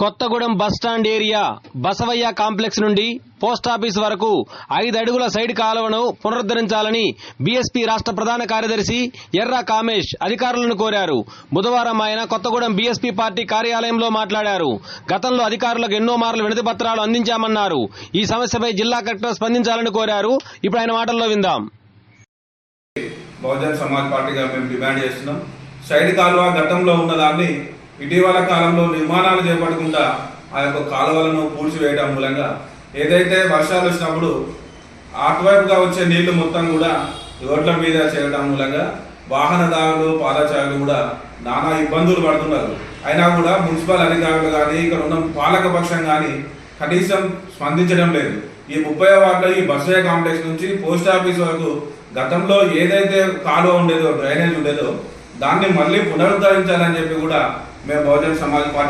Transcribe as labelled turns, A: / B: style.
A: Kothagudem bus stand area Basavayya complex నుండి post office వరకు ఐదు అడుగుల సైడ్ కాలువను పునరుద్ధరించాలని బీఎస్పీ రాష్ట్ర ప్రధాన కార్యదర్శి ఎర్రా కామేష్ అధికారులను కోరారు. బుధవారం ఆయన కొత్తగూడెం బీఎస్పీ పార్టీ కార్యాలయంలో మాట్లాడారు. గతంలో అధికారులకు ఎన్నో మార్లు వినతి పత్రాలు అందించామన్నారు. ఈ సమస్యపై జిల్లా కలెక్టర్ స్పందించాలని కోరారు. ఇప్పుడు ఆయన మాటల్లో విందాం.
B: బహుజన్ సమాజ్ పార్టీగా మేము డిమాండ్ చేస్తున్నాం. సైడ్ కాలువ గతంలో ఉన్నదాన్ని ఇటీవల కాలంలో నిర్మాణాలు చేపట్టకుండా ఆ యొక్క కాలువలను పూడ్చివేయడం మూలంగా ఏదైతే వర్షాలు వచ్చినప్పుడు అటువైపుగా వచ్చే నీళ్ళు మొత్తం కూడా రోడ్ల మీద చేయడం మూలంగా వాహనదారులు పాదచారులు కూడా నానా ఇబ్బందులు పడుతున్నారు. అయినా కూడా మున్సిపల్ అధికారులు కానీ ఇక్కడ ఉన్న పాలకపక్షం కానీ కనీసం స్పందించడం లేదు. ఈ ముప్పై వార్డులో ఈ బస్సే కాంప్లెక్స్ నుంచి పోస్ట్ ఆఫీస్ వరకు గతంలో ఏదైతే కాలువ ఉండేదో డ్రైనేజ్ ఉండేదో దాన్ని మళ్ళీ పునరుద్ధరించాలని చెప్పి కూడా మేము బహుజన సమాజ్ పార్టీ